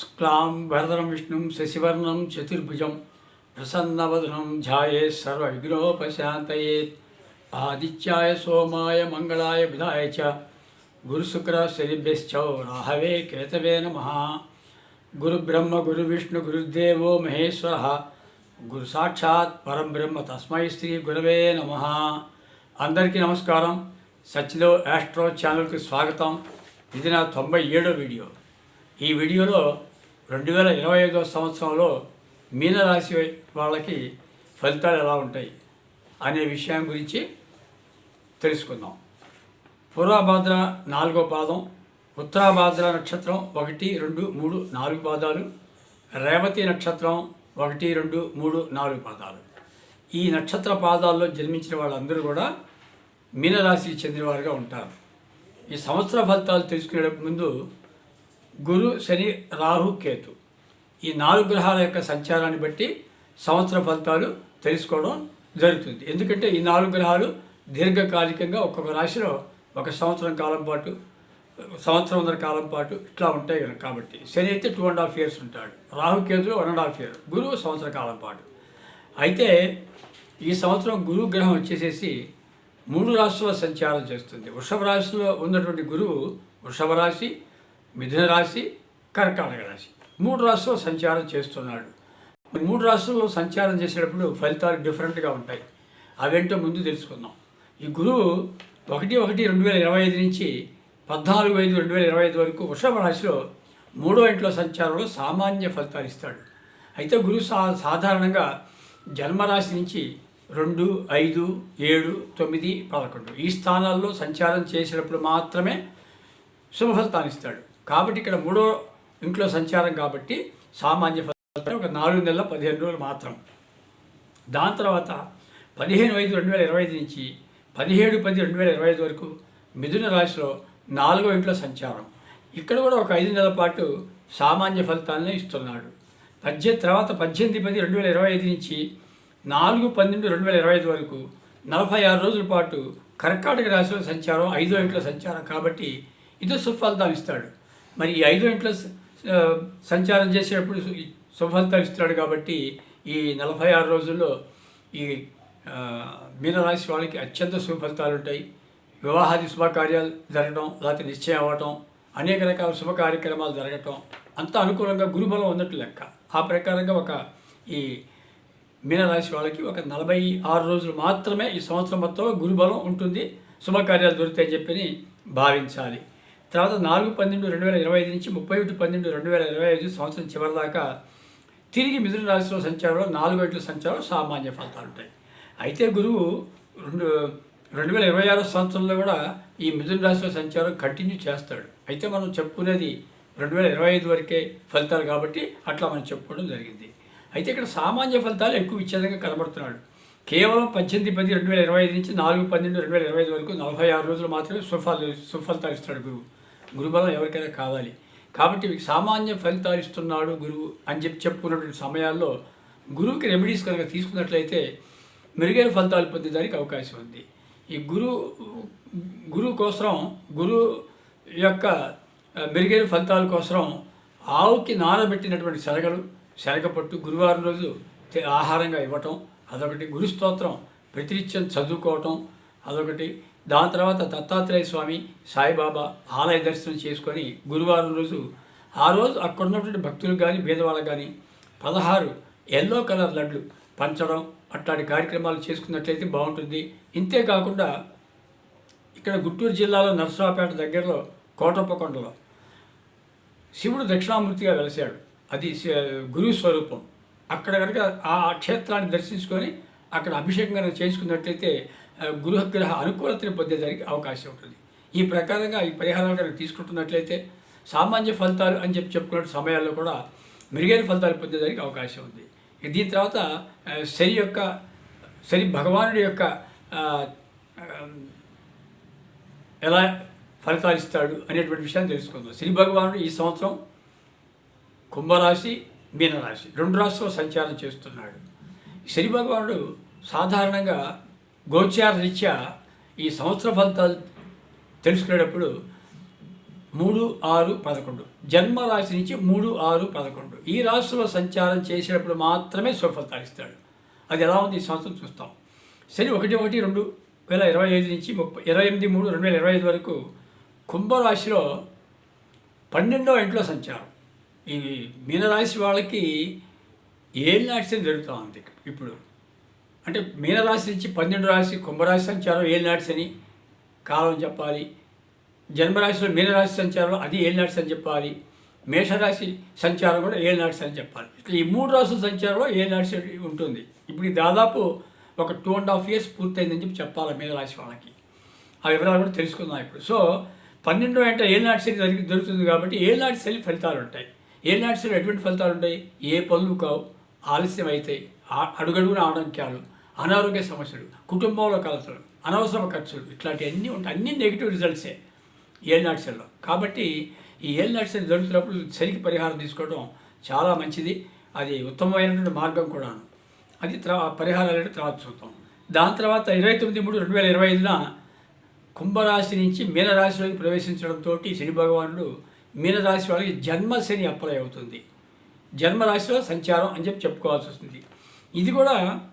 శుక్లాం వరదరం విష్ణుం శశివర్ణం చతుర్భుజం ప్రసన్నవదనం ధ్యాయే సర్వ విఘ్నోపశాంతయే ఆదిత్యాయ సోమాయ మంగళాయ బుధాయ చ. గురుశుక్ర శనిభ్యశ్చౌ రాహవే కేతవే నమ. గురుబ్రహ్మ గురువిష్ణు గురుదేవో మహేశ్వర. గురు సాక్షాత్ పరం బ్రహ్మ తస్మై శ్రీ గురవే నమ. అందరికీ నమస్కారం. సచిలో యాస్ట్రో ఛానల్కి స్వాగతం. ఇది నా తొంభై ఏడో వీడియో. ఈ వీడియోలో రెండు వేల ఇరవై ఐదో సంవత్సరంలో మీనరాశి వాళ్ళకి ఫలితాలు ఎలా ఉంటాయి అనే విషయం గురించి తెలుసుకుందాం. పూర్వభాద్ర నాలుగో పాదం ఉత్తరాభాద్ర నక్షత్రం ఒకటి రెండు మూడు నాలుగు పాదాలు రేవతి నక్షత్రం ఒకటి రెండు మూడు నాలుగు పాదాలు. ఈ నక్షత్ర పాదాల్లో జన్మించిన వాళ్ళందరూ కూడా మీనరాశికి చెందినవారుగా ఉంటారు. ఈ సంవత్సర ఫలితాలు తెలుసుకునే ముందు గురు శని రాహు కేతు. ఈ నాలుగు గ్రహాల యొక్క సంచారాన్ని బట్టి సంవత్సర ఫలితాలు తెలుసుకోవడం జరుగుతుంది. ఎందుకంటే ఈ నాలుగు గ్రహాలు దీర్ఘకాలికంగా ఒక్కొక్క రాశిలో ఒక సంవత్సరం కాలం పాటు సంవత్సరంన్నర కాలం పాటు ఇట్లా ఉంటాయి కనుక కాబట్టి శని అయితే టూ అండ్ హాఫ్ ఇయర్స్ ఉంటాడు. రాహుకేతులు వన్ అండ్ హాఫ్ ఇయర్ గురువు సంవత్సర కాలం పాటు. అయితే ఈ సంవత్సరం గురువు గ్రహం వచ్చేసేసి మూడు రాశుల సంచారం చేస్తుంది. వృషభ రాశిలో ఉన్నటువంటి గురువు వృషభ రాశి మిథున రాశి కర్కాటక రాశి. మూడు రాశుల్లో సంచారం చేస్తున్నాడు. మూడు రాష్ట్రాల్లో సంచారం చేసేటప్పుడు ఫలితాలు డిఫరెంట్గా ఉంటాయి. అవేంటో ముందు తెలుసుకుందాం. ఈ గురువు ఒకటి ఒకటి రెండు వేల ఇరవై ఐదు నుంచి పద్నాలుగు ఐదు రెండు వేల ఇరవై ఐదు వరకు వృషభ రాశిలో మూడో ఇంట్లో సంచారంలో సామాన్య ఫలితాలు ఇస్తాడు. అయితే గురువు సా సాధారణంగా జన్మరాశి నుంచి రెండు ఐదు ఏడు తొమ్మిది పదకొండు ఈ స్థానాల్లో సంచారం చేసినప్పుడు మాత్రమే శుభ ఫలితాన్ని ఇస్తాడు. కాబట్టి ఇక్కడ మూడో ఇంట్లో సంచారం కాబట్టి సామాన్య ఫలితం ఒక నాలుగు నెలల పదిహేను రోజులు మాత్రం. దాని తర్వాత పదిహేను ఐదు రెండు వేల ఇరవై ఐదు నుంచి పదిహేడు పది రెండు వేల ఇరవై ఐదు వరకు మిథున రాశిలో నాలుగో ఇంట్లో సంచారం. ఇక్కడ కూడా ఒక ఐదు నెలల పాటు సామాన్య ఫలితాలను ఇస్తున్నాడు. పద్దె తర్వాత పద్దెనిమిది పది రెండు వేల ఇరవై ఐదు నుంచి నాలుగు పన్నెండు రెండు వేల ఇరవై ఐదు వరకు నలభై ఆరు రోజుల పాటు కర్కాటక రాశిలో సంచారం ఐదో ఇంట్లో సంచారం కాబట్టి ఇది సుఫలితాలు ఇస్తాడు. మరి ఈ ఐదో ఇంట్లో సంచారం చేసేటప్పుడు శుభఫలితాలు ఇస్తున్నాడు ఇస్తాడు కాబట్టి ఈ నలభై ఆరు రోజుల్లో ఈ మీనరాశి వాళ్ళకి అత్యంత శుభఫలితాలు ఉంటాయి. వివాహాది శుభకార్యాలు జరగడం లేకపోతే నిశ్చయం అవ్వటం అనేక రకాల శుభ కార్యక్రమాలు జరగటం అంత అనుకూలంగా గురుబలం ఉన్నట్టు లెక్క. ఆ ప్రకారంగా ఒక ఈ మీనరాశి వాళ్ళకి ఒక నలభై ఆరు రోజులు మాత్రమే ఈ సంవత్సరం మొత్తంలో గురుబలం ఉంటుంది శుభకార్యాలు దొరుకుతాయని చెప్పి భావించాలి. తర్వాత నాలుగు పన్నెండు రెండు వేల ఇరవై ఐదు నుంచి ముప్పై ఒకటి పన్నెండు రెండు వేల ఇరవై ఐదు సంవత్సరం చివరి దాకా తిరిగి మిథున రాశిలో సంచారంలో నాలుగు గంటల సంచారం సామాన్య ఫలితాలు ఉంటాయి. అయితే గురువు రెండు రెండు వేల ఇరవై ఆరో సంవత్సరంలో కూడా ఈ మిథున రాశిలో సంచారం కంటిన్యూ చేస్తాడు. అయితే మనం చెప్పుకునేది రెండు వేల ఇరవై ఐదు వరకే ఫలితాలు కాబట్టి అట్లా మనం చెప్పుకోవడం జరిగింది. అయితే ఇక్కడ సామాన్య ఫలితాలు ఎక్కువ విచ్ఛేదంగా కనబడుతున్నాడు. కేవలం పద్దెనిమిది పది రెండు వేల ఇరవై ఐదు నుంచి నాలుగు పన్నెండు రెండు వేల ఇరవై ఐదు వరకు నలభై ఆరు రోజులు మాత్రమే సుఫల సుఫలితాలు ఇస్తాడు గురువు. గురుబలం ఎవరికైనా కావాలి. కాబట్టి సామాన్య ఫలితాలు ఇస్తున్నాడు గురువు అని చెప్పి చెప్పుకున్నటువంటి సమయాల్లో గురువుకి రెమెడీస్ కనుక తీసుకున్నట్లయితే మెరుగైన ఫలితాలు పొందేదానికి అవకాశం ఉంది. ఈ గురువు గురువు కోసం గురువు యొక్క మెరుగైన ఫలితాల కోసం ఆవుకి నానబెట్టినటువంటి శనగలు శనగపట్టు గురువారం రోజు ఆహారంగా ఇవ్వటం అదొకటి గురు స్తోత్రం ప్రతినిత్యం చదువుకోవటం అదొకటి. దాని తర్వాత దత్తాత్రేయ స్వామి సాయిబాబా ఆలయ దర్శనం చేసుకొని గురువారం రోజు ఆ రోజు అక్కడ ఉన్నటువంటి భక్తులు కానీ బీదవాళ్ళకి కానీ పదహారు ఎల్లో కలర్ లడ్లు పంచడం అట్లాంటి కార్యక్రమాలు చేసుకున్నట్లయితే బాగుంటుంది. ఇంతే కాకుండా ఇక్కడ గుంటూరు జిల్లాలో నరసరావుపేట దగ్గరలో కోటప్పకొండలో శివుడు దక్షిణామూర్తిగా వెలిశాడు. అది శ- గురు స్వరూపం. అక్కడ కనుక ఆ క్షేత్రాన్ని దర్శించుకొని అక్కడ అభిషేకం కనుక చేసుకున్నట్లయితే గృహగ్రహ అనుకూలతని పొందేదానికి అవకాశం ఉంటుంది. ఈ ప్రకారంగా ఈ పరిహారాలు కనుక తీసుకుంటున్నట్లయితే సామాన్య ఫలితాలు అని చెప్పి చెప్పుకున్న సమయాల్లో కూడా మెరుగైన ఫలితాలు పొందేదానికి అవకాశం ఉంది. దీని తర్వాత శని యొక్క శని భగవానుడి యొక్క ఎలా ఫలితాలు ఇస్తాడు అనేటువంటి విషయాన్ని తెలుసుకుందాం. శని భగవానుడు ఈ సంవత్సరం కుంభరాశి మీనరాశి రెండు రాశిలో సంచారం చేస్తున్నాడు. శని భగవానుడు సాధారణంగా గోచార రీత్యా ఈ సంవత్సర ఫలితాలు తెలుసుకునేటప్పుడు మూడు ఆరు పదకొండు. జన్మ రాశి నుంచి మూడు ఆరు పదకొండు. ఈ రాశిలో సంచారం చేసేటప్పుడు మాత్రమే సుఫలితాలు ఇస్తాడు. అది ఎలా ఉంది ఈ సంవత్సరం చూస్తాం. శని ఒకటి ఒకటి రెండు వేల ఇరవై ఐదు నుంచి ముప్పై ఇరవై ఎనిమిది మూడు రెండు వేల ఇరవై ఐదు వరకు కుంభరాశిలో పన్నెండో ఇంట్లో సంచారం. ఈ మీనరాశి వాళ్ళకి ఏళ్ళ యాక్సిడెంట్ జరుగుతూ ఉంది. ఇప్పుడు అంటే మీనరాశి నుంచి పన్నెండు రాశి కుంభరాశి సంచారం ఏలినాటి శని కాలం చెప్పాలి. జన్మరాశిలో మీనరాశి సంచారం అది ఏలినాటి నాటి అని చెప్పాలి. మేషరాశి సంచారం కూడా ఏలినాటి నాటి అని చెప్పాలి. ఇట్లా ఈ మూడు రాశుల సంచారంలో ఏ నాటి ఉంటుంది. ఇప్పుడు దాదాపు ఒక టూ అండ్ హాఫ్ ఇయర్స్ పూర్తయిందని చెప్పి చెప్పాలి మీనరాశి వాళ్ళకి. ఆ వివరాలు కూడా తెలుసుకుందాం ఇప్పుడు. సో పన్నెండు అంటే ఏ శని జరిగి దొరుకుతుంది కాబట్టి ఏ శని ఫలితాలు ఉంటాయి. ఏ శని ఎటువంటి ఫలితాలు ఉంటాయి? ఏ పనులు కావు? ఆలస్యం అవుతాయి ఆ- అడుగడుగున ఆడంక్యాలు అనారోగ్య సమస్యలు కుటుంబంలో కలతలు అనవసర ఖర్చులు ఇట్లాంటివన్నీ ఉంటాయి. అన్ని నెగిటివ్ రిజల్ట్సే ఏళ్ళనాటి కాబట్టి ఈ ఏళ్ళనాటి శని జరుగుతున్నప్పుడు సరికి పరిహారం తీసుకోవడం చాలా మంచిది. అది ఉత్తమమైనటువంటి మార్గం కూడాను. అది తర్వాత పరిహారాలు తర్వాత చూద్దాం. దాని తర్వాత ఇరవై తొమ్మిది మూడు రెండు వేల ఇరవై ఐదున కుంభరాశి నుంచి మీనరాశిలోకి ప్రవేశించడంతో శని భగవానుడు మీనరాశి వాళ్ళకి జన్మ శని అప్లై అవుతుంది. జన్మరాశిలో సంచారం అని చెప్పి చెప్పుకోవాల్సి వస్తుంది. ఇది కూడా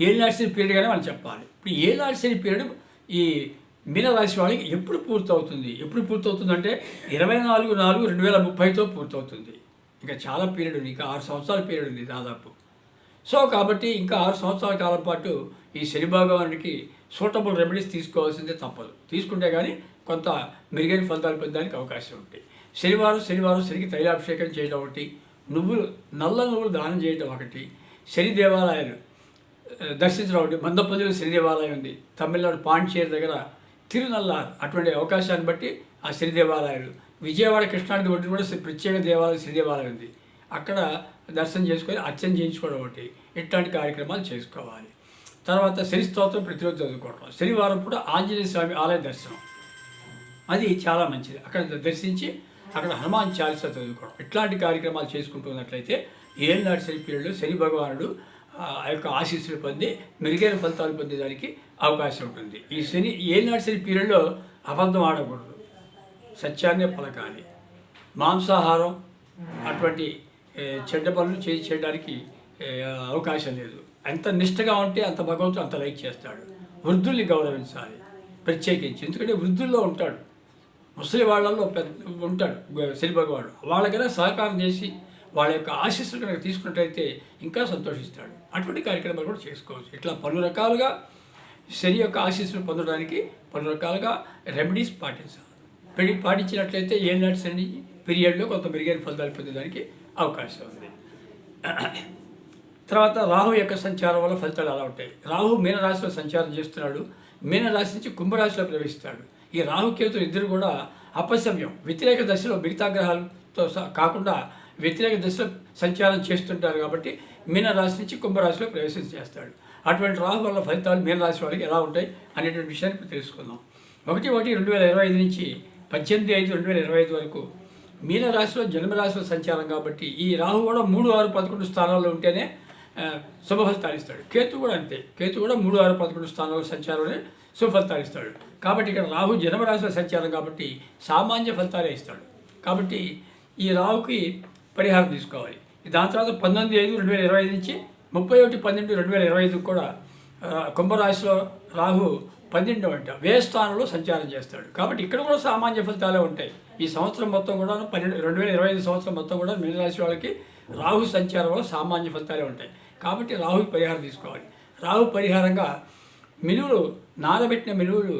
ఏళ్ళ పీరియడ్ కానీ మనం చెప్పాలి. ఇప్పుడు ఏళ్ళు శని పీరియడ్ ఈ మీనరాశి వాళ్ళకి ఎప్పుడు పూర్తవుతుంది? ఎప్పుడు పూర్తవుతుంది అంటే ఇరవై నాలుగు నాలుగు రెండు వేల ముప్పైతో పూర్తవుతుంది. ఇంకా చాలా పీరియడ్ ఉంది. ఇంకా ఆరు సంవత్సరాల పీరియడ్ ఉంది దాదాపు. సో కాబట్టి ఇంకా ఆరు సంవత్సరాల కాలం పాటు ఈ శని సూటబుల్ రెమెడీస్ తీసుకోవాల్సిందే తప్పదు. తీసుకుంటే కానీ కొంత మెరుగైన ఫలితాలు పొందడానికి అవకాశం ఉంటాయి. శనివారం శనివారం శనికి తైలాభిషేకం చేయడం ఒకటి. నువ్వులు నల్ల నువ్వులు దానం చేయడం ఒకటి. శని దేవాలయాలు దర్శించడం ఒకటి మందపల్లిలో శని దేవాలయం ఉంది. తమిళనాడు పాండిచేరి దగ్గర తిరునల్లార్ అటువంటి అవకాశాన్ని బట్టి ఆ శ్రీదేవాలయాలు. దేవాలయాలు విజయవాడ కృష్ణానది ఒడ్డు కూడా ప్రత్యేక దేవాలయం శ్రీదేవాలయం దేవాలయం ఉంది. అక్కడ దర్శనం చేసుకొని అర్చన చేయించుకోవడం ఒకటి. ఇట్లాంటి కార్యక్రమాలు చేసుకోవాలి. తర్వాత శని స్తోత్రం ప్రతిరోజు చదువుకోవడం శనివారం కూడా ఆంజనేయ స్వామి ఆలయ దర్శనం. అది చాలా మంచిది. అక్కడ దర్శించి అక్కడ హనుమాన్ చాలీసా చదువుకోవడం. ఇట్లాంటి కార్యక్రమాలు చేసుకుంటున్నట్లయితే ఏళ్ళనాటి శని పీరియడ్లో శని భగవానుడు ఆ యొక్క ఆశీస్సులు పొంది మెరుగైన ఫలితాలు పొందేదానికి అవకాశం ఉంటుంది. ఈ శని ఏనాడు శని పీరియడ్లో అబద్ధం ఆడకూడదు. సత్యాన్నే పలకాలి. మాంసాహారం అటువంటి చెడ్డ పనులు చేసి చేయడానికి అవకాశం లేదు. ఎంత నిష్టగా ఉంటే అంత భగవంతుడు అంత లైక్ చేస్తాడు. వృద్ధుల్ని గౌరవించాలి. ప్రత్యేకించి. ఎందుకంటే వృద్ధుల్లో ఉంటాడు. ముసలి వాళ్ళల్లో పెద్ద ఉంటాడు శని భగవాడు వాళ్ళకైనా సహకారం చేసి వాళ్ళ యొక్క ఆశీస్సులు కనుక తీసుకున్నట్టయితే ఇంకా సంతోషిస్తాడు. అటువంటి కార్యక్రమాలు కూడా చేసుకోవచ్చు. ఇట్లా పలు రకాలుగా శని యొక్క ఆశీస్సులు పొందడానికి పలు రకాలుగా రెమెడీస్ పాటించాలి. పెడి పాటించినట్లయితే ఏళ్ళనాటి శని పీరియడ్లో కొంత మెరుగైన ఫలితాలు పొందేదానికి అవకాశం ఉంది. తర్వాత రాహు యొక్క సంచారం వల్ల ఫలితాలు అలా ఉంటాయి. రాహు మీనరాశిలో సంచారం చేస్తున్నాడు. మీనరాశి నుంచి కుంభరాశిలో ప్రవేశిస్తాడు. ఈ రాహుకేతు ఇద్దరు కూడా అపశమ్యం వ్యతిరేక దశలో మిగతా గ్రహాలతో కాకుండా వ్యతిరేక దశలో సంచారం చేస్తుంటారు కాబట్టి మీనరాశి నుంచి కుంభరాశిలో ప్రవేశం చేస్తాడు. అటువంటి రాహు వల్ల ఫలితాలు మీనరాశి వాళ్ళకి ఎలా ఉంటాయి అనేటువంటి విషయాన్ని ఇప్పుడు తెలుసుకుందాం. ఒకటి ఒకటి రెండు వేల ఇరవై ఐదు నుంచి పద్దెనిమిది ఐదు రెండు వేల ఇరవై ఐదు వరకు మీనరాశిలో జన్మరాశిలో సంచారం కాబట్టి ఈ రాహు కూడా మూడు ఆరు పదకొండు స్థానాల్లో ఉంటేనే ఆ, శుభ ఫలితాలు ఇస్తాడు. కేతు కూడా అంతే. కేతు కూడా మూడు ఆరు పదకొండు స్థానాల్లో సంచారంలోనే శుభ ఫలితాలు ఇస్తాడు. కాబట్టి ఇక్కడ రాహు జన్మరాశిలో సంచారం కాబట్టి సామాన్య ఫలితాలే ఇస్తాడు. కాబట్టి ఈ రాహుకి పరిహారం తీసుకోవాలి. దాని తర్వాత పంతొమ్మిది ఐదు రెండు వేల ఇరవై ఐదు నుంచి ముప్పై ఒకటి పన్నెండు రెండు వేల ఇరవై ఐదు కూడా కుంభరాశిలో రాహు పన్నెండు అంట వ్యయ స్థానంలో సంచారం చేస్తాడు. కాబట్టి ఇక్కడ కూడా సామాన్య ఫలితాలే ఉంటాయి. ఈ సంవత్సరం మొత్తం కూడా పన్నెండు రెండు వేల ఇరవై ఐదు సంవత్సరం మొత్తం కూడా మీనరాశి వాళ్ళకి రాహు సంచారం వల్ల సామాన్య ఫలితాలే ఉంటాయి. కాబట్టి రాహు పరిహారం తీసుకోవాలి. రాహు పరిహారంగా మినువులు నానబెట్టిన మినువులు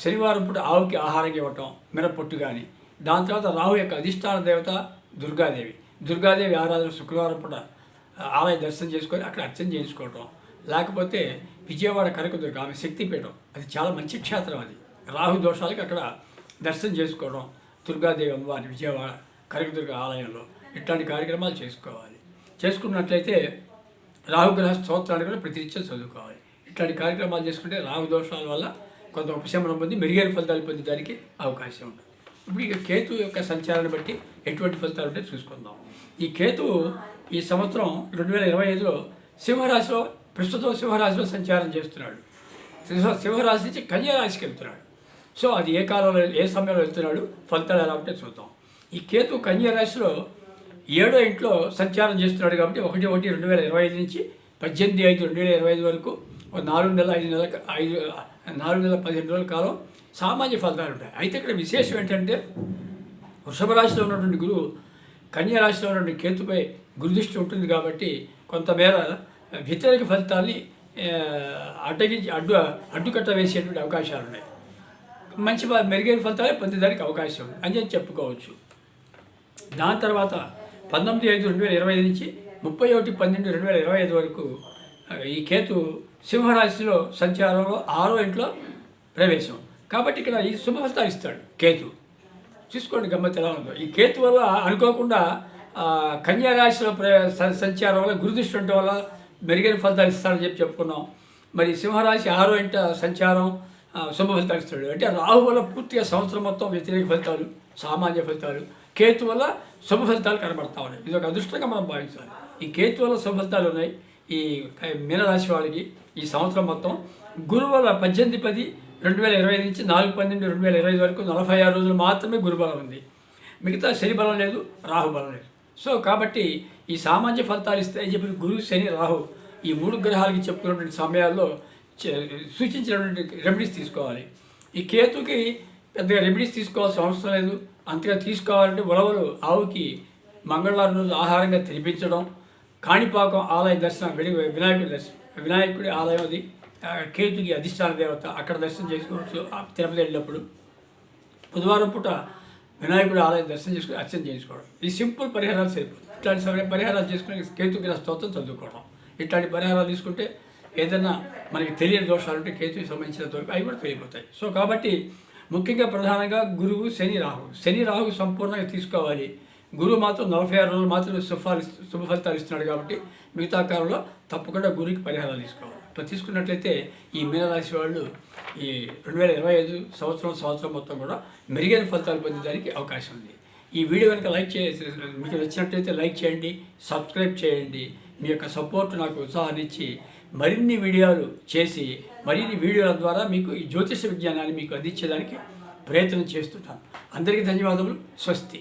శనివారం పూట ఆవుకి ఆహారం ఇవ్వటం మినపొట్టు కానీ దాని తర్వాత రాహు యొక్క అధిష్టాన దేవత దుర్గాదేవి. దుర్గాదేవి ఆరాధన శుక్రవారం పూట ఆలయ దర్శనం చేసుకొని అక్కడ అర్చన చేయించుకోవటం. లేకపోతే విజయవాడ కనకదుర్గ ఆమె శక్తిపీఠం. అది చాలా మంచి క్షేత్రం అది. రాహు దోషాలకి అక్కడ దర్శనం చేసుకోవడం దుర్గాదేవి అమ్మవారి విజయవాడ కనకదుర్గ ఆలయంలో ఇట్లాంటి కార్యక్రమాలు చేసుకోవాలి. చేసుకున్నట్లయితే రాహుగ్రహ స్తోత్రాన్ని కూడా ప్రతినిత్యం చదువుకోవాలి. ఇట్లాంటి కార్యక్రమాలు చేసుకుంటే రాహు దోషాల వల్ల కొంత ఉపశమనం పొంది మెరుగైన ఫలితాలు పొందడానికి అవకాశం ఉంటుంది. ఇప్పుడు ఇక కేతు యొక్క సంచారాన్ని బట్టి ఎటువంటి ఫలితాలు ఉంటే చూసుకుందాం. ఈ కేతు ఈ సంవత్సరం రెండు వేల ఇరవై ఐదులో సింహరాశిలో ప్రస్తుతం సింహరాశిలో సంచారం చేస్తున్నాడు. సింహరాశి నుంచి కన్యారాశికి వెళ్తున్నాడు. సో అది ఏ కాలంలో ఏ సమయంలో వెళ్తున్నాడు? ఫలితాలు ఎలా ఉంటే చూద్దాం. ఈ కేతు కన్యారాశిలో ఏడో ఇంట్లో సంచారం చేస్తున్నాడు కాబట్టి ఒకటి ఒకటి రెండు వేల ఇరవై ఐదు నుంచి పద్దెనిమిది ఐదు రెండు వేల ఇరవై ఐదు వరకు ఒక నాలుగు నెలల ఐదు నెలల ఐదు నాలుగు నెలల పదిహేను రోజుల కాలం సామాన్య ఫలితాలు ఉంటాయి. అయితే ఇక్కడ విశేషం ఏంటంటే వృషభ రాశిలో ఉన్నటువంటి గురువు కన్యా రాశిలో ఉన్నటువంటి కేతుపై గురుదృష్టి ఉంటుంది కాబట్టి కొంతమేర వ్యతిరేక ఫలితాల్ని అడ్డగించి అడ్డు అడ్డుకట్ట వేసేటువంటి అవకాశాలు ఉన్నాయి. మంచి మెరుగైన ఫలితాలే పొందేదానికి అవకాశం ఉంది అని చెప్పి చెప్పుకోవచ్చు. దాని తర్వాత పంతొమ్మిది ఐదు రెండు వేల ఇరవై ఐదు నుంచి ముప్పై ఒకటి పన్నెండు రెండు వేల ఇరవై ఐదు వరకు ఈ కేతు సింహరాశిలో సంచారంలో ఆరో ఇంట్లో ప్రవేశం. కాబట్టి ఇక్కడ ఈ శుభ ఫలితాలు ఇస్తాడు కేతు. చూసుకోండి గమ్మత్ ఎలా ఉందో. ఈ కేతు వల్ల అనుకోకుండా కన్యారాశిలో ప్ర సంచారం వల్ల గురుదృష్టి ఉండటం వల్ల మెరుగైన ఫలితాలు ఇస్తాడని చెప్పి చెప్పుకున్నాం. మరి సింహరాశి ఆరో ఇంట సంచారం శుభ ఫలితాలు ఇస్తాడు. అంటే రాహు వల్ల పూర్తిగా సంవత్సరం మొత్తం వ్యతిరేక ఫలితాలు సామాన్య ఫలితాలు. కేతు వల్ల శుభ ఫలితాలు కనబడతా ఉన్నాయి. ఇది ఒక అదృష్టంగా మనం భావించాలి. ఈ కేతు వల్ల శుభ ఫలితాలు ఉన్నాయి. ఈ మీనరాశి వాళ్ళకి ఈ సంవత్సరం మొత్తం గురువు పద్దెనిమిది పది రెండు వేల ఇరవై ఐదు నుంచి నాలుగు పన్నెండు రెండు వేల ఇరవై ఐదు వరకు నలభై ఆరు రోజులు మాత్రమే గురుబలం ఉంది. మిగతా శని బలం లేదు రాహు బలం లేదు. సో కాబట్టి ఈ సామాన్య ఫలితాలు ఇస్తాయని చెప్పి గురువు శని రాహు ఈ మూడు గ్రహాలకి చెప్పుకున్నటువంటి సమయాల్లో చే- సూచించినటువంటి రెమెడీస్ తీసుకోవాలి. ఈ కేతుకి పెద్దగా రెమెడీస్ తీసుకోవాల్సిన అవసరం లేదు. అంతగా తీసుకోవాలంటే ఉలవలు ఆవుకి మంగళవారం రోజు ఆహారంగా తినిపించడం కాణిపాకం ఆలయ దర్శనం విడి వినాయకుడి దర్శనం వినాయకుడి ఆలయం అది కేతుకి అధిష్టాన దేవత అక్కడ దర్శనం చేసుకోవచ్చు తిరుపతి వెళ్ళినప్పుడు. బుధవారం పూట వినాయకుడి ఆలయం దర్శనం చేసుకుని అర్చన చేసుకోవడం. ఈ సింపుల్ పరిహారాలు సరిపోతుంది ఇట్లాంటి సమయం పరిహారాలు చేసుకుని కేతుకి స్తోత్రం చదువుకోవడం. ఇట్లాంటి పరిహారాలు తీసుకుంటే ఏదైనా మనకి తెలియని దోషాలు ఉంటే కేతుకి సంబంధించిన వరకు అవి కూడా తెలియపోతాయి. సో కాబట్టి ముఖ్యంగా ప్రధానంగా గురువు శని రాహు. శని రాహు సంపూర్ణంగా తీసుకోవాలి. గురువు మాత్రం నలభై ఆరు రోజులు మాత్రమే శుభాలు శుభ ఫలితాలు ఇస్తున్నాడు కాబట్టి మిగతా కాలంలో తప్పకుండా గురువుకి పరిహారాలు తీసుకోవాలి. ఇప్పుడు తీసుకున్నట్లయితే ఈ మీనరాశి వాళ్ళు ఈ రెండు వేల ఇరవై ఐదు సంవత్సరం సంవత్సరం మొత్తం కూడా మెరుగైన ఫలితాలు పొందడానికి అవకాశం ఉంది. ఈ వీడియో కనుక లైక్ చేసి మీకు నచ్చినట్లయితే లైక్ చేయండి సబ్స్క్రైబ్ చేయండి. మీ యొక్క సపోర్ట్ నాకు ఉత్సాహాన్ని ఇచ్చి మరిన్ని వీడియోలు చేసి మరిన్ని వీడియోల ద్వారా మీకు ఈ జ్యోతిష విజ్ఞానాన్ని మీకు అందించేదానికి ప్రయత్నం చేస్తుంటాను. అందరికీ ధన్యవాదములు. స్వస్తి.